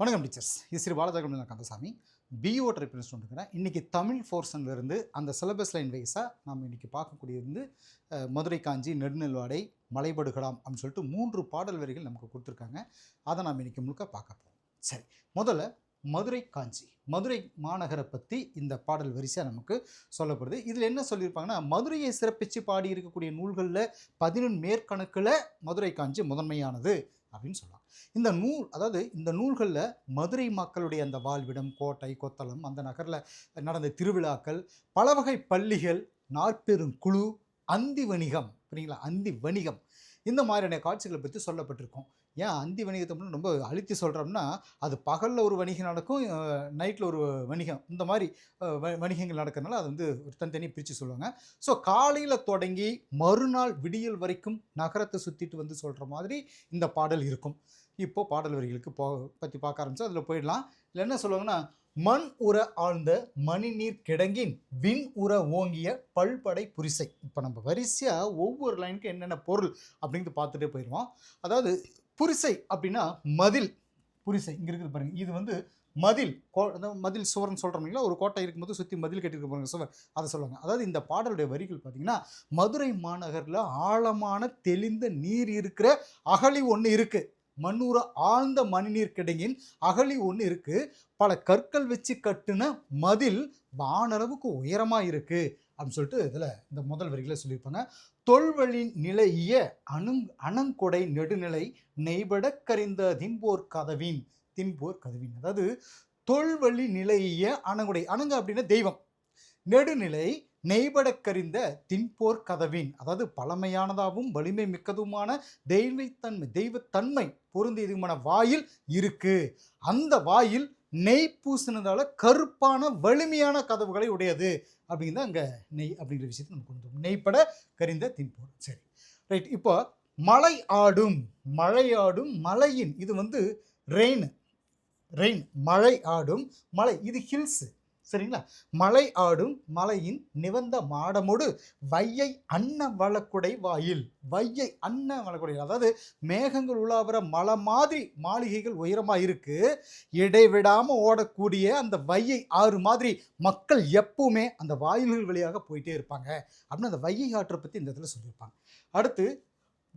வணக்கம் டீச்சர்ஸ். இது ஸ்ரீ பாலஜாகம் கந்தசாமி. பிஓ ட்ரிப்பிள் இருக்கிறேன் இன்றைக்கி தமிழ் போர்ஷன்லேருந்து அந்த சிலபஸ் லைன் வைஸாக நாம் இன்றைக்கி பார்க்கக்கூடியது வந்து மதுரை காஞ்சி நெடுநெல்வாடை மலைபடுகலாம் அப்படின்னு சொல்லிட்டு மூன்று பாடல் வரிகள் நமக்கு கொடுத்துருக்காங்க. அதை நாம் இன்றைக்கி முழுக்க பார்க்க போகிறோம் சரி முதல்ல மதுரை காஞ்சி மதுரை மாநகரை பற்றி இந்த பாடல் வரிசையாக நமக்கு சொல்லப்படுது. இதில் என்ன சொல்லியிருப்பாங்கன்னா மதுரையை சிறப்பித்து பாடி இருக்கக்கூடிய நூல்களில் பதினொன்று மேற்கணக்கில் மதுரை காஞ்சி முதன்மையானது. அப்படின்னு சொல்லலாம். இந்த நூல் அதாவது இந்த நூல்களில் மதுரை மக்களுடைய அந்த வாழ்விடம் கோட்டை கொத்தளம் அந்த நகரில் நடந்த திருவிழாக்கள் பல வகை பள்ளிகள் நாற்பெரும் குழு அந்தி வணிகம் புரியுங்களா அந்தி வணிகம் இந்த மாதிரியான காட்சிகளை பற்றி சொல்லப்பட்டிருக்கும். ஏன் அந்தி வணிகத்தை மட்டும் ரொம்ப அழுத்தி சொல்கிறோம்னா அது பகலில் ஒரு வணிகம் நடக்கும் நைட்டில் ஒரு வணிகம். இந்த மாதிரி வ- வணிகங்கள் நடக்கிறதுனால அது வந்து ஒரு தனித்தனி பிரித்து சொல்லுவாங்க. ஸோ காலையில் தொடங்கி மறுநாள் விடியல் வரைக்கும் நகரத்தை சுற்றிட்டு வந்து சொல்கிற மாதிரி இந்த பாடல் இருக்கும். இப்போது பாடல் வரிகளுக்கு போ பற்றி பார்க்க ஆரம்பித்தோம் அதில் போயிடலாம். இல்லை என்ன சொல்லுவாங்கன்னா மண் உற ஆழ்ந்த மணிநீர் கிடங்கின் விண் உற ஓங்கிய பல்படை புரிசை. இப்போ நம்ம வரிசையாக ஒவ்வொரு லைனுக்கும் என்னென்ன பொருள் அப்படிங்கிறது பார்த்துட்டே போயிடுவோம். அதாவது புரிசை அப்படின்னா மதில். புரிசை. இங்கே இருக்குது பாருங்க. இது வந்து மதில். கோ மதில் சுவர்னு சொல்கிறோம்ல ஒரு கோட்டை இருக்கும்போது சுற்றி மதில் கட்டியிருக்க போகிறாங்க சுவர். அதை சொல்லுவாங்க. அதாவது இந்த பாடலுடைய வரிகள் பார்த்தீங்கன்னா மதுரை மாநகரில் ஆழமான தெளிந்த நீர் இருக்கிற அகழி ஒன்று இருக்குது மண்ணூர ஆழ்ந்த மணிநீர் கிடங்கின் அகழி ஒன்று இருக்குது பல கற்கள் வச்சு கட்டின மதில் வானளவுக்கு உயரமாக இருக்குது அப்படின்னு சொல்லிட்டு இதில் இந்த முதல் வரிகளை சொல்லியிருப்பாங்க. தொல்வழி நிலைய அணுங் அணங்கொடை நெடுநிலை நெய்பட கரிந்த திம்போர் கதவின் தின்போர் கதவின். அதாவது தொல்வழி நிலைய அணங்குடை. அணங்க அப்படின்னா தெய்வம். நெடுநிலை நெய்படக்கறிந்த தின்போர் கதவின் அதாவது பழமையானதாகவும் வலிமை மிக்கதுமான தெய்வத்தன்மை தெய்வத்தன்மை பொருந்தியதுமான வாயில் இருக்கு. அந்த வாயில் நெய் பூசினதால கருப்பான வலிமையான கதவுகளை உடையது. அப்படிங்கிறது அங்கே நெய் அப்படிங்கிற விஷயத்தை நம்ம கொண்டு வரோம் நெய்ப்பட கரிந்த தின்போர். சரி. ரைட். இப்போ மலை ஆடும் மழையாடும் மலையின் இது வந்து ரெயின் ரெயின் மழை ஆடும் மலை இது ஹில்ஸு. சரிங்களா? மலை ஆடும் மலையின் நிவந்த மாடமோடு வையை அன்ன வளக்குடை வாயில். வையை அன்ன வளக்குடை. அதாவது மேகங்கள் உலாவுற மலை மாதிரி மாளிகைகள் உயரமாக இருக்கு. இடைவிடாமல் ஓடக்கூடிய அந்த வையை ஆறு மாதிரி மக்கள் எப்பவுமே அந்த வாயில்கள் வழியாக போயிட்டே இருப்பாங்க. அப்படின்னு அந்த வையை ஆற்றை பற்றி இந்த இடத்துல சொல்லியிருப்பாங்க. அடுத்து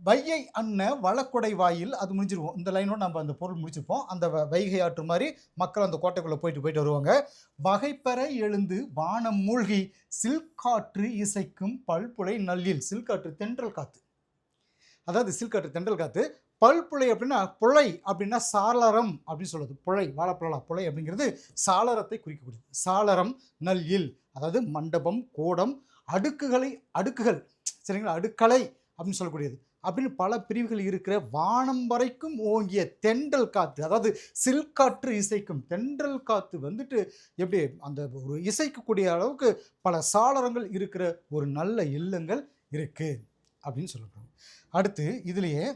வையை அன்ன வளக்குடை வாயில் அது முடிஞ்சிருவோம். இந்த லைனோட நம்ம அந்த பொருள் முடிச்சிருப்போம். அந்த வைகை ஆற்று மாதிரி மக்கள் அந்த கோட்டைக்குள்ளே போயிட்டு போயிட்டு வருவாங்க. வகைப்பெற எழுந்து வானம் மூழ்கி சில்காற்று இசைக்கும் பல்புலை நல்லில். சில்காற்று தென்றல் காத்து. அதாவது சில்காற்று தென்றல் காத்து. பல்புலை அப்படின்னா புழை அப்படின்னா சாளரம் அப்படின்னு சொல்லுது புழை வாழப்பழலா புழை அப்படிங்கிறது சாளரத்தை குறிக்கக்கூடியது. சாளரம் நல்லில். அதாவது மண்டபம் கோடம் அடுக்குகளை அடுக்குகள். சரிங்களா? அடுக்கலை அப்படின்னு சொல்லக்கூடியது. அப்படின்னு பல பிரிவுகள் இருக்கிற வானம் வரைக்கும் ஓங்கிய தென்றல் காற்று அதாவது சில்காற்று இசைக்கும் தென்றல் காற்று வந்துட்டு எப்படி அந்த ஒரு இசைக்கக்கூடிய அளவுக்கு பல சாளரங்கள் இருக்கிற ஒரு நல்ல இல்லங்கள் இருக்குது அப்படின்னு சொல்லப்படுறாங்க அடுத்து இதுலேயே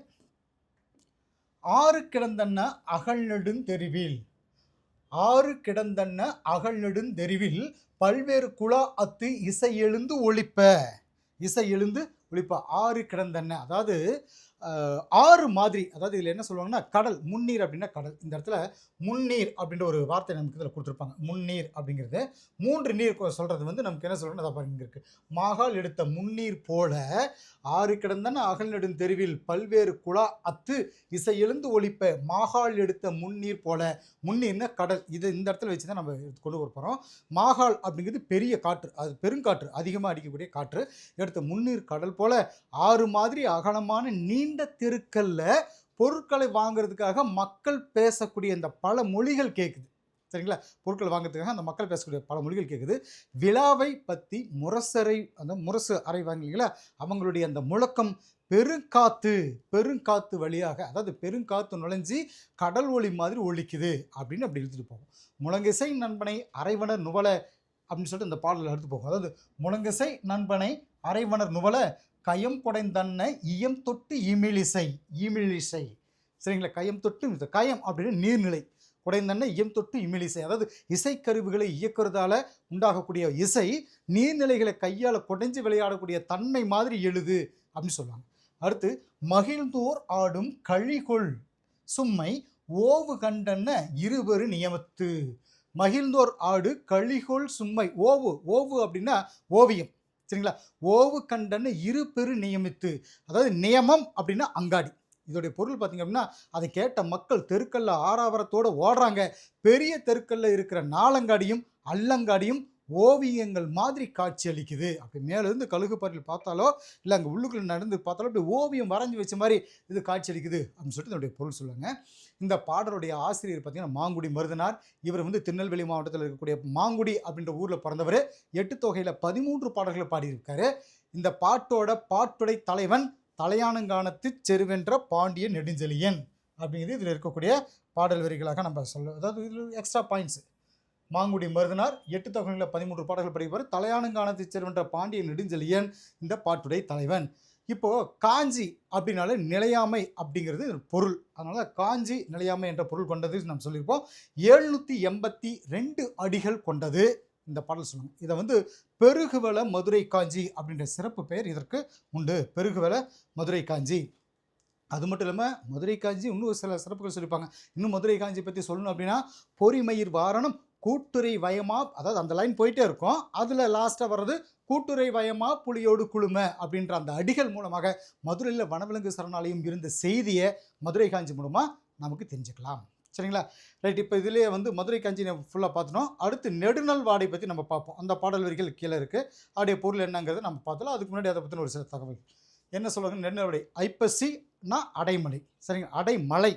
ஆறு கிடந்தன்ன அகழ்நெடுந்தெருவில் ஆறு கிடந்தன்ன அகழ்நெடுந்தெருவில் பல்வேறு குழா அத்து இசை எழுந்து ஒழிப்ப இசை எழுந்து ஒழிப்ப ஆறு கிடந்தன்ன அதாவது ஆறு மாதிரி அதாவது இதில் என்ன சொல்லுவாங்கன்னா கடல் முன்னீர் அப்படின்னா கடல். இந்த இடத்துல முன்னீர் அப்படின்ற ஒரு வார்த்தை நமக்கு இதில் கொடுத்துருப்பாங்க. முன்னீர் அப்படிங்கிறது மூன்று நீர் சொல்கிறது வந்து நமக்கு என்ன சொல்லணும் அதை பாருங்க இருக்குது மாகால் எடுத்த முன்னீர் போல ஆறு கிடந்தன அகல் நெடுந்தெருவில் பல்வேறு குழா அத்து இசை எழுந்து ஒழிப்ப மாகால் எடுத்த முன்னீர் போல. முன்னீர்னா கடல். இது இந்த இடத்துல வச்சு தான் நம்ம எடுத்து கொண்டு வர போகிறோம் மாகால் அப்படிங்கிறது பெரிய காற்று. அது பெருங்காற்று. அதிகமாக அடிக்கக்கூடிய காற்று. எடுத்த முன்னீர் கடல் போல ஆறு மாதிரி அகலமான நீண்ட தெருக்கல்ல பொருட்களை வாங்குறதுக்காக மக்கள் பேசக்கூடிய இந்த பல மொழிகள் கேட்குது சரிங்களா? பொருட்கள் வாங்குறதுக்காக அந்த மக்கள் பேசக்கூடிய பல மொழிகள் கேட்குது விழாவை பற்றி முரசரை அந்த முரசு அறை வாங்கிங்களா அவங்களுடைய அந்த முழக்கம் பெருங்காத்து பெருங்காத்து வழியாக அதாவது பெருங்காத்து நுழைஞ்சி கடல் ஒளி மாதிரி ஒழிக்குது அப்படின்னு அப்படி எடுத்துகிட்டு போகும். முழங்கிசை நண்பனை அரைவனர் நுவல அப்படின்னு சொல்லிட்டு இந்த பாடலில் எடுத்து போகும். அதாவது முழங்கிசை நண்பனை அரைவனர் நுவல கயம் குடைந்தன்ன இயம் தொட்டு இமிழிசை இமிழிசை. சரிங்களா? கயம் தொட்டு கயம் அப்படின்னு நீர்நிலை. குடைந்தன்ன இயம் தொட்டு இமிழிசை. அதாவது இசைக்கருவிகளை இயக்குறதால உண்டாகக்கூடிய இசை நீர்நிலைகளை கையால் குடைஞ்சு விளையாடக்கூடிய தன்மை மாதிரி எழுது அப்படின்னு சொல்லுவாங்க. அடுத்து மகிழ்ந்தோர் ஆடும் கழிகொள். சும்மை ஓவு கண்டன இருவரு நியமத்து. மகிழ்ந்தோர் ஆடு கழிகோள் சும்மை. ஓவு ஓவு அப்படின்னா ஓவியம். சரிங்களா? ஓவு கண்டன்னு இரு பெரு நியமித்து அதாவது நியமம் அப்படின்னா அங்காடி. இதோடைய பொருள் பார்த்தீங்க அப்படின்னா அதை கேட்ட மக்கள் தெருக்கல்ல ஆறாவரத்தோடு ஓடுறாங்க. பெரிய தெருக்கல்ல இருக்கிற நாலங்காடியும் அல்லங்காடியும் ஓவியங்கள் மாதிரி காட்சி அளிக்குது. அப்படி மேலேருந்து கழுகு பாட்டில் பார்த்தாலோ இல்லை அங்கே உள்ளுக்குள்ள நடந்து பார்த்தாலோ அப்படி ஓவியம் வரைஞ்சி வச்ச மாதிரி இது காட்சி அளிக்குது அப்படின்னு சொல்லிட்டு இதனுடைய பொருள் சொல்லுவாங்க இந்த பாடலுடைய ஆசிரியர் பார்த்திங்கன்னா மாங்குடி மருதனார். இவர் வந்து திருநெல்வேலி மாவட்டத்தில் இருக்கக்கூடிய மாங்குடி அப்படின்ற ஊரில் பிறந்தவர். எட்டு தொகையில் பதிமூன்று பாடல்களை பாடியிருக்காரு. இந்த பாட்டோட பாட்டுடை தலைவன் தலையானங்கானத்து செருவென்ற பாண்டிய நெடுஞ்செழியன் அப்படிங்கிறது இதில் இருக்கக்கூடிய பாடல் வரிகளாக நம்ம சொல்ல அதாவது இதில் எக்ஸ்ட்ரா பாயிண்ட்ஸ் மாங்குடி மருதனார் எட்டு தொகைகளில் பதிமூன்று பாடல்கள் படிப்பார் தலையானங்கானத்தை செருவென்ற பாண்டிய நெடுஞ்செழியன் இந்த பாட்டுடைய தலைவன். இப்போ காஞ்சி அப்படின்னாலே நிலையாமை அப்படிங்கிறது பொருள். அதனால் காஞ்சி நிலையாமை என்ற பொருள் கொண்டது நம்ம சொல்லியிருப்போம். எழுநூற்றி எண்பத்தி ரெண்டு அடிகள் கொண்டது இந்த பாடல் சொல்லுவாங்க இதை வந்து பெருகுவல மதுரை காஞ்சி அப்படின்ற சிறப்பு பெயர் இதற்கு உண்டு. பெருகுவல மதுரை காஞ்சி. அது மட்டும் இல்லாமல் மதுரை காஞ்சி இன்னும் சில சிறப்புகள் சொல்லியிருப்பாங்க. இன்னும் மதுரை காஞ்சி பற்றி சொல்லணும் அப்படின்னா பொறிமயிர் வாரணம் கூட்டுரை வயமா அதாவது அந்த லைன் போயிட்டே இருக்கும். அதில் லாஸ்ட்டாக வர்றது கூட்டுரை வயமா புலியோடு குழும அப்படின்ற அந்த அடிகள் மூலமாக மதுரையில் வனவிலங்கு சரணாலயம் இருந்த செய்தியை மதுரை காஞ்சி மூலமாக நமக்கு தெரிஞ்சுக்கலாம். சரிங்களா? ரைட் இப்போ இதுலேயே வந்து மதுரை காஞ்சி ஃபுல்லாக பார்த்துனோம் அடுத்து நெடுநல் வாடை பற்றி நம்ம பார்ப்போம். அந்த பாடல் வரிகள் கீழே இருக்குது அதோடைய பொருள் என்னங்கிறத நம்ம பார்த்தலாம் அதுக்கு முன்னாடி அதை பற்றின ஒரு சில தகவல். என்ன சொல்லுவாங்க? நெடுநல் வாடை ஐப்பசினா அடைமலை. சரிங்களா? அடைமலை.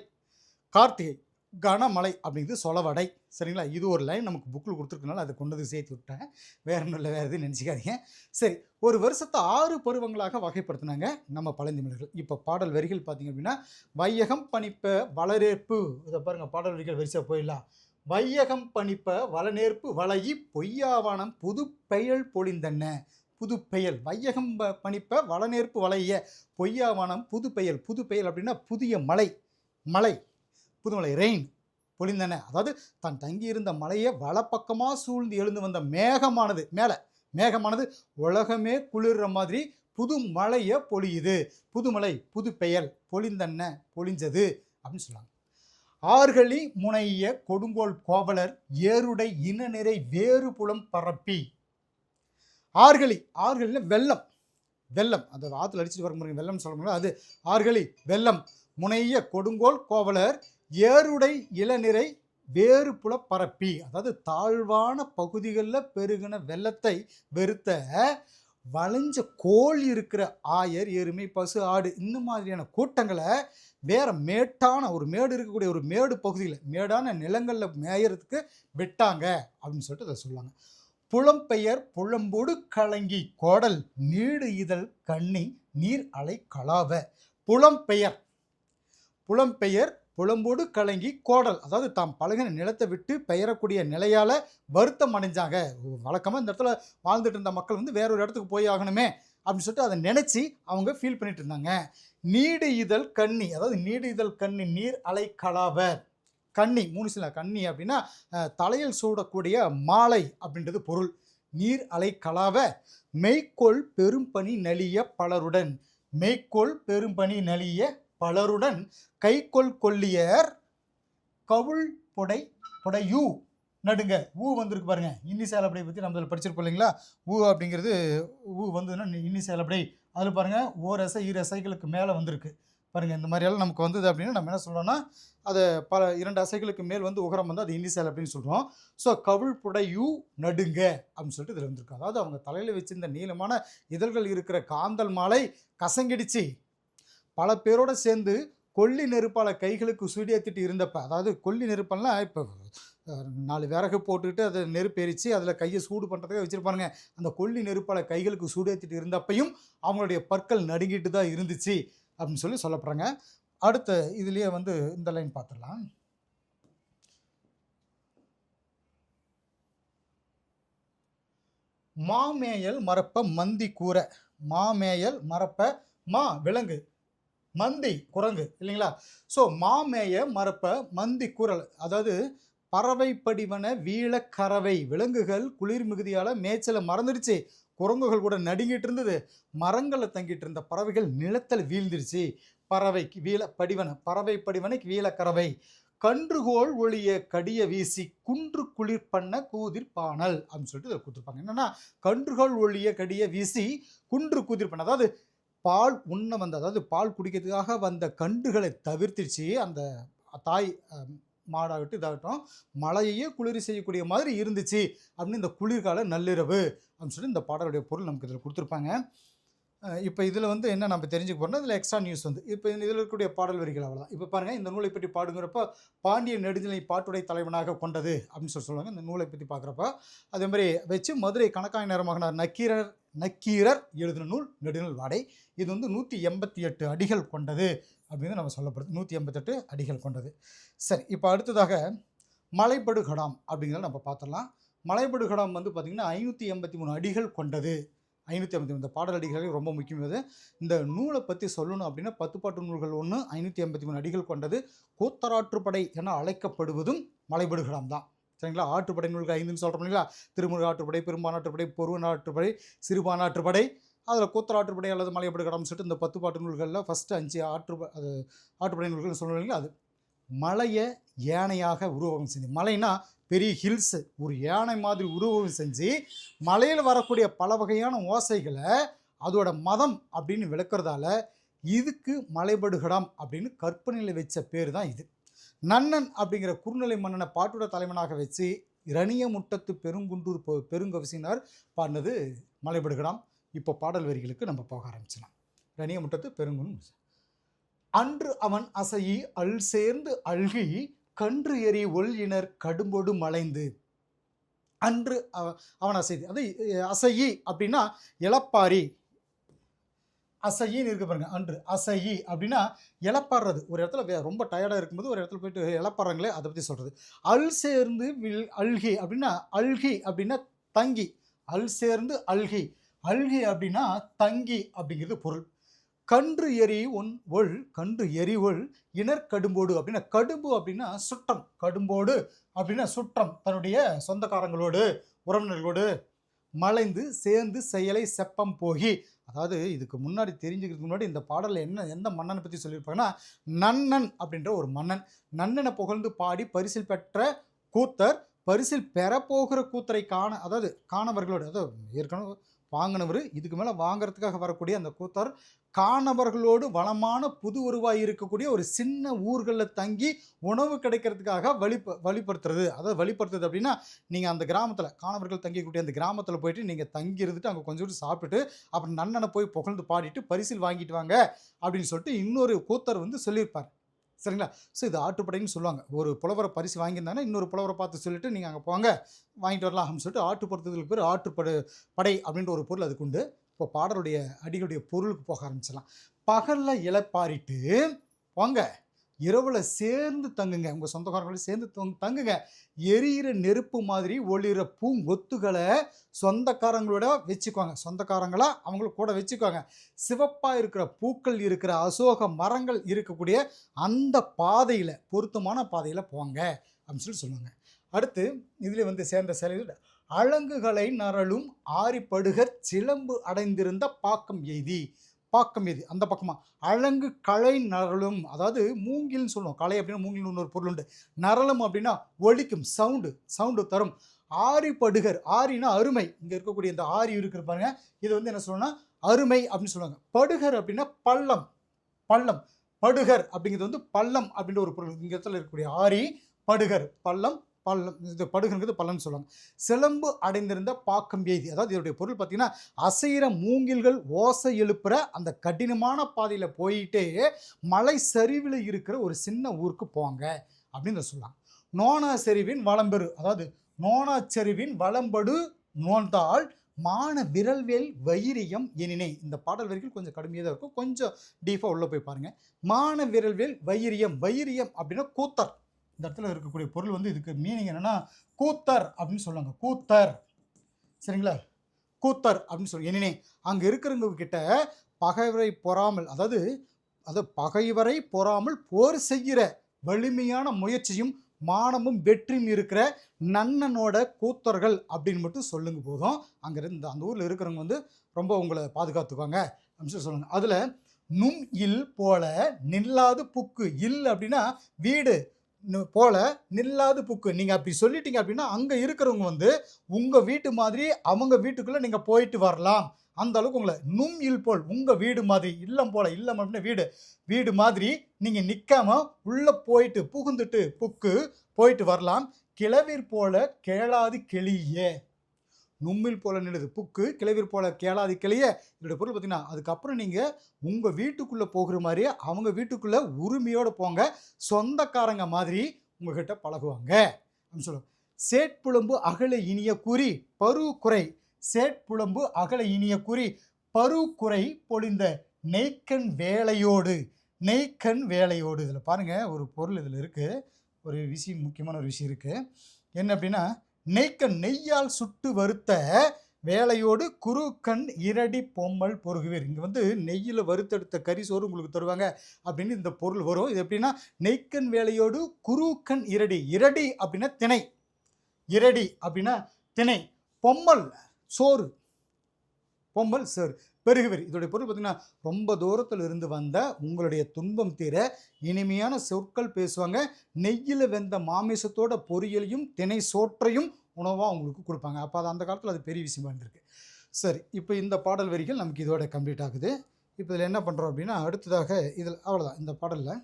கார்த்திகை கனமழை அப்படிங்கிறது சொலவடை. சரிங்களா? இது ஒரு லைன் நமக்கு புக்கில் கொடுத்துருக்கனால அதை கொண்டு வந்து சேர்த்து விட்டேன். வேற ஒன்றும் இல்லை வேறு எதுவும் நினச்சிக்காதீங்க. சரி ஒரு வருஷத்தை ஆறு பருவங்களாக வகைப்படுத்தினாங்க நம்ம பழந்தமிழர்கள். இப்போ பாடல் வரிகள் பார்த்தீங்க அப்படின்னா வையகம் பணிப்ப வளரேற்பு. இதை பாருங்கள் பாடல் வரிகள் வரிசையாக போயிடலாம். வையகம் பணிப்ப வளநேர்ப்பு வளையி பொய்யாவானம் புது பெயல் பொழிந்தன்ன புது பெயல். வையகம் ப- பணிப்ப வளநேர்ப்பு வளைய பொய்யாவானம் புது பெயல். புது பெயல் அப்படின்னா புதிய மலை. மலை. புதுமலை ரெயின். பொழிந்தன. அதாவது தான் தங்கியிருந்த மலையை வலப்பக்கமாக சூழ்ந்து எழுந்து வந்த மேகமானது. மேலே. மேகமானது உலகமே குளிர்ற மாதிரி புது மலையை பொழியுது. புதுமலை புது பெயர். பொழிந்தன்ன பொழிஞ்சது அப்படின்னு சொன்னாங்க ஆர்களி முனைய கொடுங்கோல் கோவலர் ஏருடை இனநிறை வேறு புலம் பரப்பி. ஆர்களி. ஆர்களில் வெள்ளம். வெள்ளம். அந்த ஆற்றுல அடிச்சுட்டு வர முடியும் வெள்ளம் சொல்ல முடியாது. அது ஆர்களி வெள்ளம் முனைய கொடுங்கோல் கோவலர் ஏருடை இளநிறை வேறு புல பரப்பி அதாவது தாழ்வான பகுதிகளில் பெருகின வெள்ளத்தை வெறுத்த வளைஞ்ச கோல் இருக்கிற ஆயர் எருமை பசு ஆடு இந்த மாதிரியான கூட்டங்களை வேற மேட்டான ஒரு மேடு இருக்கக்கூடிய ஒரு மேடு பகுதியில் மேடான நிலங்களில் மேயறதுக்கு விட்டாங்க அப்படின்னு சொல்லிட்டு அதை சொல்லுவாங்க. புலம்பெயர் புலம்பொடு கலங்கி கோடல் நீடு இதழ் கண்ணி நீர் அலை கலாவ. புலம்பெயர் புலம்பெயர் புலம்போடு கலங்கி கோடல். அதாவது தாம் பழகின நிலத்தை விட்டு பெயரக்கூடிய நிலையால் வருத்தம் அடைஞ்சாங்க. வழக்கமாக இந்த இடத்துல வாழ்ந்துட்டு இருந்த மக்கள் வந்து வேற ஒரு இடத்துக்கு போய் ஆகணுமே அப்படின்னு சொல்லிட்டு அதை நினச்சி அவங்க ஃபீல் பண்ணிட்டு இருந்தாங்க. நீடு இதழ் கண்ணி அதாவது நீடு இதழ் கண்ணி நீர் அலை கலாவ கண்ணி மூணு சில கண்ணி அப்படின்னா தலையில் சூடக்கூடிய மாலை அப்படின்றது பொருள். நீர் அலை கலாவ மெய்க்கோள் பெரும்பனி நலிய பலருடன். மெய்க்கோள் பெரும்பனி நலிய பலருடன் கைக்கொள் கொல்லியர் கவுள் புடை புடையூ. நடுங்க ஊ வந்திருக்கு பாருங்க. இன்னி சேலப்படை பற்றி நம்ம அதில் படிச்சிருப்போம் இல்லைங்களா? ஊ அப்படிங்கிறது ஊ வந்ததுன்னா இன்னி சேலப்படை. அதில் பாருங்கள் ஓரசை இரசைகளுக்கு இரு மேலே வந்திருக்கு. பாருங்கள் இந்த மாதிரியெல்லாம் நமக்கு வந்தது அப்படின்னா நம்ம என்ன சொல்கிறோம்னா அதை பல இரண்டு அசைகளுக்கு மேல் வந்து உகரம் வந்து அது இன்னி சேல் அப்படின்னு சொல்கிறோம் ஸோ கவிழ் புடையூ நடுங்க அப்படின்னு சொல்லிட்டு இதில் வந்திருக்கு. அதாவது அவங்க தலையில் வச்சிருந்த நீளமான இதழ்கள் இருக்கிற காந்தல் மாலை கசங்கிடிச்சு. பல பேரோட சேர்ந்து கொல்லி நெருப்பால கைகளுக்கு சுடியத்திட்டு இருந்தப்ப அதாவது கொல்லி நெருப்பெல்லாம் இப்போ நாலு விறகு போட்டுக்கிட்டு அதை நெருப்பு எரித்து அதில் கையை சூடு பண்ணுறதுக்காக வச்சுருப்பானுங்க. அந்த கொல்லி நெருப்பால கைகளுக்கு சூடேற்றிட்டு இருந்தப்பையும் அவங்களுடைய பற்கள் நடுங்கிட்டு தான் இருந்துச்சு அப்படின்னு சொல்லி சொல்லப்படுறாங்க. அடுத்த இதுலேயே வந்து இந்த லைன் பார்த்துடலாம் மாமேயல் மறப்ப மந்தி கூரை மாமேயல் மறப்ப மா விலங்கு. மந்தி குரங்கு இல்லைங்களா? ஸோ மாமேய மறப்ப மந்தி குரல் அதாவது பறவை படிவன வீழக்கறவை விலங்குகள் குளிர் மிகுதியால் மேய்ச்சலை மறந்துடுச்சு. குரங்குகள் கூட நடுங்கிட்டு இருந்தது. மரங்களில் தங்கிட்டு இருந்த பறவைகள் நிலத்தில் வீழ்ந்துருச்சு பறவைக்கு வீழ படிவன பறவை படிவனைக்கு வீழக்கறவை கன்றுகோள் ஒளிய கடிய வீசி குன்று குளிர் பண்ண கூதிர் பானல் அப்படின்னு சொல்லிட்டு இதை கொடுத்துருப்பாங்க. என்னென்னா கன்றுகோள் ஒளிய கடிய வீசி குன்று குதிர் பண்ண அதாவது பால் உண்ண வந்த அதாவது பால் குடிக்கிறதுக்காக வந்த கன்றுகளை தவிர்த்துச்சு. அந்த தாய் மாடாகட்டும் இதாகட்டும் மழையையே குளிர் செய்யக்கூடிய மாதிரி இருந்துச்சு. அப்படின்னு இந்த குளிர்கால நள்ளிரவு அப்படின்னு சொல்லி இந்த பாடலுடைய பொருள் நமக்கு இதில் கொடுத்துருப்பாங்க. இப்போ இதில் வந்து என்ன நம்ம தெரிஞ்சுக்க போகிறோம்னா இதில் எக்ஸ்ட்ரா நியூஸ் வந்து இப்போ இதில் இருக்கக்கூடிய பாடல் வரிகள் அவ்வளோதான் இப்போ பாருங்கள் இந்த நூலை பற்றி பாடுங்கிறப்ப பாண்டிய நெடுஞ்சலை பாட்டுடை தலைவனாக கொண்டது அப்படின்னு சொல்லி சொல்லுவாங்க. இந்த நூலை பற்றி பார்க்குறப்ப அதே மாதிரி வச்சு மதுரை கணக்காய் நேரமாகனார் நக்கீரர் நக்கீரர் எழுதின நூல் நெடுநல் வாடை. இது வந்து நூற்றி எண்பத்தி எட்டு அடிகள் கொண்டது அப்படின்னு நம்ம சொல்லப்படுது. நூற்றி எண்பத்தெட்டு அடிகள் கொண்டது. சரி இப்போ அடுத்ததாக மலைபடுகடாம் அப்படிங்கிறத நம்ம பார்த்துடலாம். மலைபடுகடாம் வந்து பார்த்திங்கன்னா ஐநூற்றி எண்பத்தி மூணு அடிகள் கொண்டது ஐநூற்றி ஐம்பத்தி மூணு இந்த பாடல் அடிகள் ரொம்ப முக்கியமானது. இந்த நூலை பற்றி சொல்லணும் அப்படின்னா பத்து பாட்டு நூல்கள் ஒன்று ஐநூற்றி ஐம்பத்தி மூணு அடிகள் கொண்டது கூத்தராற்றுப்படை என அழைக்கப்படுவதும் மலைபடுகடாம் தான். சரிங்களா? ஆற்றுப்படை நூல்கள் ஐந்துன்னு சொல்கிறோம் இல்லைங்களா? திருமுருக ஆற்றுப்படை பெரும்பானாற்றுப்படை சிறுபான் சிறுபானாற்றுப்படை அதில் கூத்தராற்றுப்படை அல்லது மலையப்படுகடாம்னு சொல்லிட்டு இந்த பத்து பாட்டு நூல்களில் ஃபஸ்ட்டு அஞ்சு ஆற்று அது ஆற்றுப்படை நூல்கள்னு சொல்லுவோம் இல்லைங்களா? அது மலையை யானையாக உருவகம் செஞ்சு மலைனா பெரிய ஹில்ஸு ஒரு யானை மாதிரி உருவகம் செஞ்சு மலையில் வரக்கூடிய பல வகையான ஓசைகளை அதோட மதம் அப்படின்னு விளக்குறதால இதுக்கு மலைபடுகடாம் அப்படின்னு கற்பனையில் வச்ச பேர் தான் இது. நன்னன் அப்படிங்கிற குறுநிலை மன்னனை பாட்டோட தலைவனாக வச்சு இரணிய முட்டத்து பெருங்குன்றூர் பெ- பெருங்கவசினார் பாடினது மலைபடுகடாம் இப்போ பாடல் வரிகளுக்கு நம்ம போக ஆரம்பிச்சலாம் இரணிய முட்டத்து பெருங்குன்று அன்று அவன் அசையி அல் சேர்ந்து அழுகி கன்று எறி ஒள் இனர் கடும்பொடு மலைந்து. அன்று அவன் அசைது அது அசையி அப்படின்னா இளப்பாரி. அசையின்னு இருக்கு பாருங்க அன்று. அசையி அப்படின்னா இழப்பாடுறது ஒரு இடத்துல ரொம்ப டயர்டாக இருக்கும்போது ஒரு இடத்துல போயிட்டு இழப்பாடுறாங்களே அதை பற்றி சொல்கிறது அல் சேர்ந்து வில் அல்கி அப்படின்னா அல்கி அப்படின்னா தங்கி. அல் சேர்ந்து அல்கி. அல்கி அப்படின்னா தங்கி அப்படிங்கிறது பொருள். கன்று எரி ஒன் ஒள் கன்று எரி ஒள் இனர் கடும்போடு அப்படின்னா கடும்பு அப்படின்னா சுற்றம் கடும்போடு அப்படின்னா சுற்றம் தன்னுடைய சொந்தக்காரங்களோடு உறவினர்களோடு மலைந்து சேர்ந்து செயலை செப்பம் போகி. அதாவது இதுக்கு முன்னாடி தெரிஞ்சுக்கிறதுக்கு முன்னாடி இந்த பாடலில் என்ன எந்த மன்னனை பற்றி சொல்லியிருப்பாங்கன்னா நன்னன் அப்படின்ற ஒரு மன்னன். நன்னனை புகழ்ந்து பாடி பரிசில் பெற்ற கூத்தர் பரிசில் பெறப்போகிற கூத்தரை காண அதாவது காணவர்களோடு அதாவது ஏற்கனவே வாங்கினவர் இதுக்கு மேலே வாங்கிறதுக்காக வரக்கூடிய அந்த கூத்தர் காணவர்களோடு வளமான புது உருவாய் இருக்கக்கூடிய ஒரு சின்ன ஊர்களில் தங்கி உணவு கிடைக்கிறதுக்காக வழிப வழிப்படுத்துறது. அதாவது வழிப்படுத்துறது அப்படின்னா நீங்கள் அந்த கிராமத்தில் காணவர்கள் தங்கிக்கூடிய அந்த கிராமத்தில் போயிட்டு நீங்கள் தங்கி இருந்துட்டு அங்கே கொஞ்சோண்டு சாப்பிட்டுட்டு அப்புறம் நன்னனை போய் புகழ்ந்து பாடிட்டு பரிசில் வாங்கிட்டு வாங்க அப்படின்னு சொல்லிட்டு இன்னொரு கூத்தர் வந்து சொல்லியிருப்பார். சரிங்களா? ஸோ இது ஆட்டுப்படைன்னு சொல்லுவாங்க. ஒரு புலவரை பரிசு வாங்கியிருந்தாங்கன்னா இன்னொரு புலவரை பார்த்து சொல்லிட்டு நீங்கள் அங்கே போங்க வாங்கிட்டு வரலாம் அப்படின்னு சொல்லிட்டு ஆட்டுப்படுத்துதலுக்கு பேர் ஆட்டுப்படு படை அப்படின்ற ஒரு பொருள் அதுக்கு உண்டு. இப்போ பாடலுடைய அடிகளுடைய பொருளுக்கு போக ஆரம்பிச்சிடலாம். பகலில் இழப்பாரிட்டு போங்க இரவில் சேர்ந்து தங்குங்க. உங்கள் சொந்தக்காரங்களோட சேர்ந்து தங் தங்குங்க. எரியிற நெருப்பு மாதிரி ஒளிர பூங்கொத்துகளை சொந்தக்காரங்களோட வச்சுக்குவாங்க. சொந்தக்காரங்களாக அவங்கள கூட வச்சுக்குவாங்க. சிவப்பாக இருக்கிற பூக்கள் இருக்கிற அசோக மரங்கள் இருக்கக்கூடிய அந்த பாதையில் பொருத்தமான பாதையில் போங்க அப்படின்னு சொல்லி சொல்லுவாங்க. அடுத்து இதில் வந்து சேர்ந்த சிலை அலங்குகளை நரலும் ஆரிப்படுகர் சிலம்பு அடைந்திருந்த பாக்கம் எய்தி. பாக்கம் எது? அந்த பக்கமாக அழங்கு களை நரலும். அதாவது மூங்கில்னு சொல்லுவோம். களை அப்படின்னா மூங்கில்னு இன்னொரு பொருள் உண்டு. நரலும் அப்படின்னா ஒழிக்கும் சவுண்டு சவுண்டு தரும். ஆரிப்படுகர் ஆரினா அருமை. இங்கே இருக்கக்கூடிய இந்த ஆரி இருக்கிற பாருங்க. இது வந்து என்ன சொல்லணும்னா அருமை அப்படின்னு சொல்லுவாங்க. படுகர் அப்படின்னா பள்ளம். பள்ளம். படுகர் அப்படிங்கிறது வந்து பள்ளம் அப்படின்ற ஒரு பொருள். இங்கே இடத்துல இருக்கக்கூடிய ஆரி படுகர் பள்ளம் பள்ளம் இது படுகிறது பள்ளம்னு சொல்லுவாங்க. சிலம்பு அடைந்திருந்த பாக்கம் எய்தி அதாவது இதோடைய பொருள் பார்த்தீங்கன்னா அசைகிற மூங்கில்கள் ஓசை எழுப்புற அந்த கடினமான பாதையில் போயிட்டே மலை சரிவில் இருக்கிற ஒரு சின்ன ஊருக்கு போங்க அப்படின்னு சொல்லலாம். நோனா செறிவின் வளம்பெரு அதாவது நோனா செறிவின் வளம்படு நோந்தால் மான விரல்வேல் வைரியம் எனினே. இந்த பாடல் வரைக்கும் கொஞ்சம் கடுமையாக தான் இருக்கும். கொஞ்சம் டீஃபாக உள்ளே போய் பாருங்கள் மான விரல்வேல் வைரியம் வைரியம் அப்படின்னா கூத்தர். இந்த இடத்துல இருக்கக்கூடிய பொருள் வந்து இதுக்கு மீனிங் என்னென்னா கூத்தர் அப்படின்னு சொல்லுவாங்க. கூத்தர். சரிங்களா? கூத்தர் அப்படின்னு சொல்லி எனினே அங்கே இருக்கிறவங்க கிட்ட பகைவரை பொறாமல் அதாவது அது பகைவரை பொறாமல் போர் செய்கிற வலிமையான முயற்சியும் மானமும் வெற்றியும் இருக்கிற நன்னனோட கூத்தர்கள் அப்படின்னு மட்டும் சொல்லுங்க போதும். அங்கே இருந்து அந்த ஊரில் இருக்கிறவங்க வந்து ரொம்ப உங்களை பாதுகாத்துக்குவாங்க அப்படின்னு சொல்லி சொல்லுங்கள் அதில் நும் இல் போல நில்லாது புக்கு இல் அப்படின்னா வீடு. போல நில்லாது புக்கு. நீங்கள் அப்படி சொல்லிட்டீங்க அப்படின்னா அங்கே இருக்கிறவங்க வந்து உங்கள் வீட்டு மாதிரி அவங்க வீட்டுக்குள்ளே நீங்கள் போயிட்டு வரலாம். அந்த அளவுக்கு உங்களை நும் இல் போல் உங்கள் வீடு மாதிரி இல்லம் போல இல்லம் அப்படின்னா வீடு. வீடு மாதிரி நீங்கள் நிற்காம உள்ளே போயிட்டு புகுந்துட்டு புக்கு போயிட்டு வரலாம். கிளவிற் போல கேளாது கிளியே. நும்மில் போல நிலது புக்கு கிளவிர் போல கேளாது கிளைய. இதோட பொருள் பார்த்தீங்கன்னா அதுக்கப்புறம் நீங்கள் உங்கள் வீட்டுக்குள்ளே போகிற மாதிரியே அவங்க வீட்டுக்குள்ளே உரிமையோடு போங்க. சொந்தக்காரங்க மாதிரி உங்ககிட்ட பழகுவாங்க. அப்படின்னு சொல்லுவோம் சேட்புலம்பு அகல இனிய குறி பரு குறை. சேட்புலம்பு அகல இனிய குறி பரு குறை பொழிந்த நெய்க்கண் வேலையோடு. நெய்க்கண் வேலையோடு. இதில் பாருங்கள் ஒரு பொருள் இதில் இருக்குது ஒரு விஷயம் முக்கியமான ஒரு விஷயம் இருக்குது என்ன அப்படின்னா நெய்க்க நெய்யால் சுட்டு வறுத்த வேலையோடு குருக்கண் இரடி பொம்மல் பொருகுவீர் இங்கே வந்து நெய்யில் வறுத்தெடுத்த கறி சோறு உங்களுக்கு தருவாங்க அப்படின்னு இந்த பொருள் வரும். இது எப்படின்னா நெய்க்கண் வேலையோடு குருக்கண் இரடி. இரடி அப்படின்னா திணை. இரடி அப்படின்னா திணை. பொம்மல் சோறு. பொம்மல் சோறு. பெருகுவீர் இதோடைய பொருள் பார்த்திங்கன்னா ரொம்ப தூரத்தில் இருந்து வந்த உங்களுடைய துன்பம் தீர இனிமையான சொற்கள் பேசுவாங்க. நெய்யில் வெந்த மாமிசத்தோட பொரியலையும் தினை சோற்றையும் உணவாக உங்களுக்கு கொடுப்பாங்க. அப்போ அது அந்த காலத்தில் அது பெரிய விஷயமா இருந்திருக்கு. சரி இப்போ இந்த பாடல் வரிகள் நமக்கு இதோட கம்ப்ளீட் ஆகுது. இப்போ இதில் என்ன பண்ணுறோம் அப்படின்னா அடுத்ததாக இதில் அவ்வளோதான் இந்த பாடலில்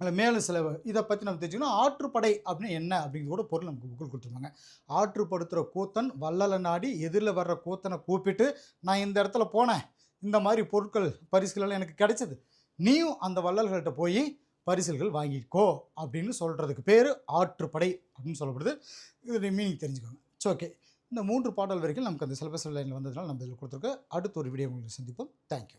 அதில் மேலும் செலவு. இதை பற்றி நம்ம தெரிஞ்சுக்கணும். ஆற்றுப்படை அப்படின்னு என்ன? அப்படிங்கிறது கூட பொருள் நமக்கு புக்கில் கொடுத்துருப்பாங்க ஆற்றுப்படுத்துகிற கூத்தன் வள்ளலை நாடி எதிரில் வர்ற கூத்தனை கூப்பிட்டு நான் இந்த இடத்துல போனேன். இந்த மாதிரி பொருட்கள் பரிசுகள் எல்லாம் எனக்கு கிடைச்சது. நீயும் அந்த வள்ளல்கள்கிட்ட போய் பரிசுகள் வாங்கிக்கோ அப்படின்னு சொல்கிறதுக்கு பேர் ஆற்றுப்படை அப்படின்னு சொல்லப்படுது. இதோடைய மீனிங் தெரிஞ்சுக்கோங்க. இட்ஸ் ஓகே இந்த மூன்று பாடல் வரைக்கும் நமக்கு அந்த சிலபஸ் லைனில் வந்ததுனால நம்ம இதில் கொடுத்துருக்கோம் அடுத்த ஒரு வீடியோ உங்களுக்கு சந்திப்போம். தேங்க்யூ